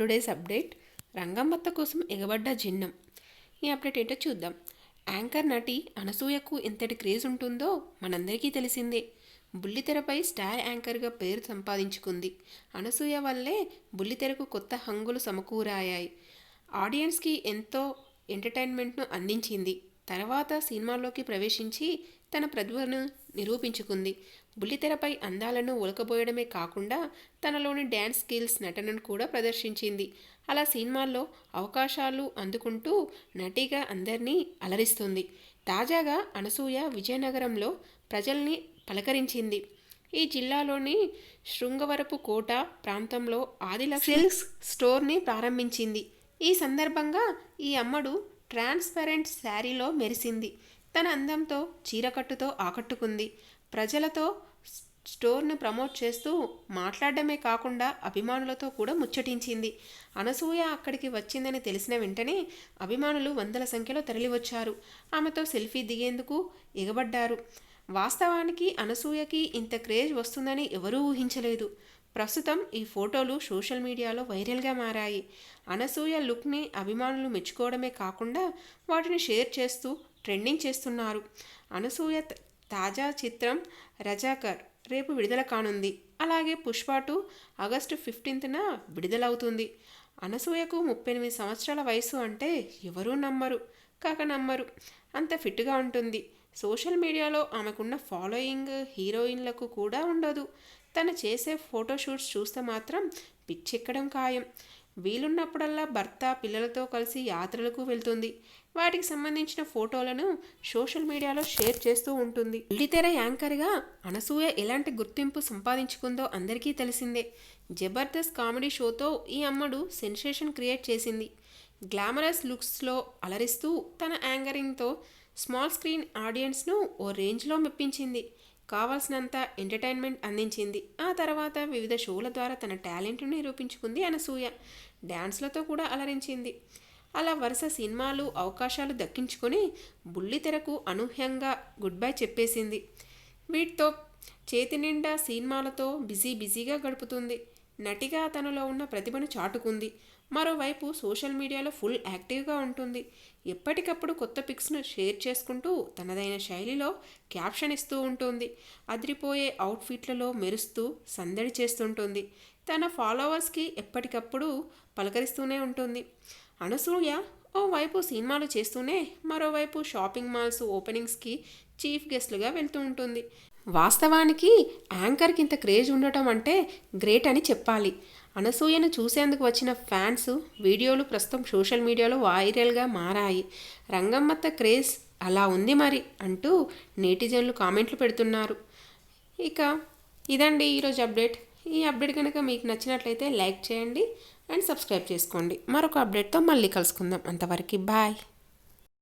Today's update Rangammatta కోసం ఎగబడ్డ జిన్నం ఈ update ఏంటో చూద్దాం. యాంకర్ నటి అనసూయకు ఎంతటి క్రేజ్ ఉంటుందో మనందరికీ తెలిసిందే. బుల్లితెరపై స్టార్ యాంకర్గా పేరు సంపాదించుకుంది. అనసూయ వల్లే బుల్లితెరకు కొత్త హంగులు సమకూరాయాయి. ఆడియన్స్కి ఎంతో ఎంటర్టైన్మెంట్ను అందించింది. తర్వాత సినిమాల్లోకి ప్రవేశించి తన ప్రతిభను నిరూపించుకుంది. బుల్లితెరపై అందాలను ఒలకబోయడమే కాకుండా తనలోని డ్యాన్స్ స్కిల్స్ నటనను కూడా ప్రదర్శించింది. అలా సినిమాల్లో అవకాశాలు అందుకుంటూ నటిగా అందరినీ అలరిస్తుంది. తాజాగా అనసూయ విజయనగరంలో ప్రజల్ని పలకరించింది. ఈ జిల్లాలోని శృంగవరపు కోట ప్రాంతంలో ఆదిలక్ష్మి సిల్క్స్ స్టోర్ని ప్రారంభించింది. ఈ సందర్భంగా ఈ అమ్మడు ట్రాన్స్పరెంట్ శారీలో మెరిసింది. తన అందంతో చీరకట్టుతో ఆకట్టుకుంది. ప్రజలతో స్టోర్ను ప్రమోట్ చేస్తూ మాట్లాడడమే కాకుండా అభిమానులతో కూడా ముచ్చటించింది. అనసూయ అక్కడికి వచ్చిందని తెలిసిన వెంటనే అభిమానులు వందల సంఖ్యలో తరలివచ్చారు. ఆమెతో సెల్ఫీ దిగేందుకు ఎగబడ్డారు. వాస్తవానికి అనసూయకి ఇంత క్రేజ్ వస్తుందని ఎవరూ ఊహించలేదు. ప్రస్తుతం ఈ ఫోటోలు సోషల్ మీడియాలో వైరల్గా మారాయి. అనసూయ లుక్ని అభిమానులు మెచ్చుకోవడమే కాకుండా వాటిని షేర్ చేస్తూ ట్రెండింగ్ చేస్తున్నారు. అనసూయ తాజా చిత్రం రజాకర్ రేపు విడుదల కానుంది. అలాగే పుష్ప టూ ఆగస్టు ఫిఫ్టీన్త్న విడుదలవుతుంది. అనసూయకు ముప్పై ఎనిమిది సంవత్సరాల వయసు అంటే ఎవరూ నమ్మరు కాక నమ్మరు. అంత ఫిట్గా ఉంటుంది. సోషల్ మీడియాలో ఆమెకున్న ఫాలోయింగ్ హీరోయిన్లకు కూడా ఉండదు. తను చేసే ఫోటోషూట్స్ చూస్తే మాత్రం పిచ్చెక్కడం ఖాయం. వీలున్నప్పుడల్లా భర్త పిల్లలతో కలిసి యాత్రలకు వెళ్తుంది. వాటికి సంబంధించిన ఫోటోలను సోషల్ మీడియాలో షేర్ చేస్తూ ఉంటుంది. బుల్లితెర యాంకర్గా అనసూయ ఎలాంటి గుర్తింపు సంపాదించుకుందో అందరికీ తెలిసిందే. జబర్దస్త్ కామెడీ షోతో ఈ అమ్మడు సెన్సేషన్ క్రియేట్ చేసింది. గ్లామరస్ లుక్స్లో అలరిస్తూ తన యాంకరింగ్తో స్మాల్ స్క్రీన్ ఆడియన్స్ను ఓ రేంజ్లో మెప్పించింది. కావాల్సినంత ఎంటర్టైన్మెంట్ అందించింది. ఆ తర్వాత వివిధ షోల ద్వారా తన టాలెంట్ను నిరూపించుకుంది అనసూయ. డ్యాన్స్లతో కూడా అలరించింది. అలా వరుస సినిమాలు అవకాశాలు దక్కించుకొని బుల్లితెరకు అనూహ్యంగా గుడ్ బై చెప్పేసింది. వీటితో చేతి నిండా సినిమాలతో బిజీ బిజీగా గడుపుతుంది. నటిగా తనలో ఉన్న ప్రతిభను చాటుకుంది. మరోవైపు సోషల్ మీడియాలో ఫుల్ యాక్టివ్గా ఉంటుంది. ఎప్పటికప్పుడు కొత్త పిక్స్ను షేర్ చేసుకుంటూ తనదైన శైలిలో క్యాప్షన్ ఇస్తూ ఉంటుంది. అదిరిపోయే అవుట్ఫిట్లలో మెరుస్తూ సందడి చేస్తుంటుంది. తన ఫాలోవర్స్కి ఎప్పటికప్పుడు పలకరిస్తూనే ఉంటుంది. అనసూయ ఓవైపు సినిమాలు చేస్తూనే మరోవైపు షాపింగ్ మాల్స్ ఓపెనింగ్స్కి చీఫ్ గెస్ట్లుగా వెళ్తూ ఉంటుంది. వాస్తవానికి యాంకర్కి ఇంత క్రేజ్ ఉండటం అంటే గ్రేట్ అని చెప్పాలి. అనసూయను చూసేందుకు వచ్చిన ఫ్యాన్స్ వీడియోలు ప్రస్తుతం సోషల్ మీడియాలో వైరల్గా మారాయి. రంగమ్మత్త క్రేజ్ అలా ఉంది మరి అంటూ నేటిజన్లు కామెంట్లు పెడుతున్నారు. ఇక ఇదండి ఈరోజు అప్డేట్. ఈ అప్డేట్ కనుక మీకు నచ్చినట్లయితే లైక్ చేయండి అండ్ సబ్స్క్రైబ్ చేసుకోండి. మరొక అప్డేట్తో మళ్ళీ కలుసుకుందాం. అంతవరకు బాయ్.